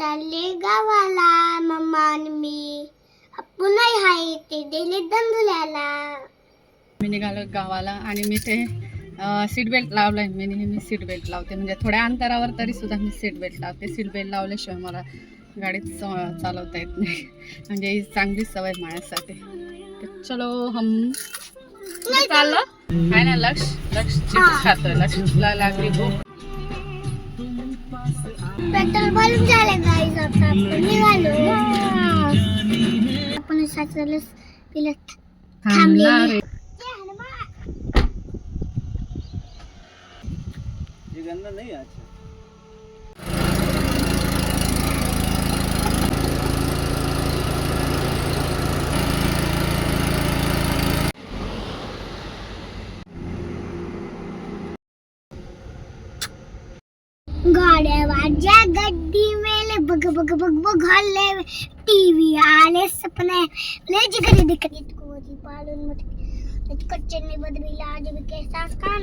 चालले गावाला. मम्मा आणि मी. पुन्हा हाय ते दिले दंधुल्याला मी निघालो गावाला आणि मी ते सीट बेल्ट लावलाय. मी नेहमी सीट बेल्ट लावते. म्हणजे थोड्या अंतरावर तरी सुद्धा मी सीट बेल्ट लावते. सीट बेल्ट लावल्याशिवाय मला गाडीत चालवता येत नाही. म्हणजे ही चांगली सवय माझ्यासाठी. चलो हम. चाललं? काय ना लक्ष लक्ष चिप्स खातोय लक्षला लागली भूक. पेट्रोल बल्ब झाले आपण निघालो आपण साचलं थांबणार आहे. गाड्या वाज्या गड्डी बघ बघ बघ हल्ले टीव्ही आले सपने. लेजी कधी दिखत कोजी पालून मत कच्चे ने बदली लाज के सास कानाला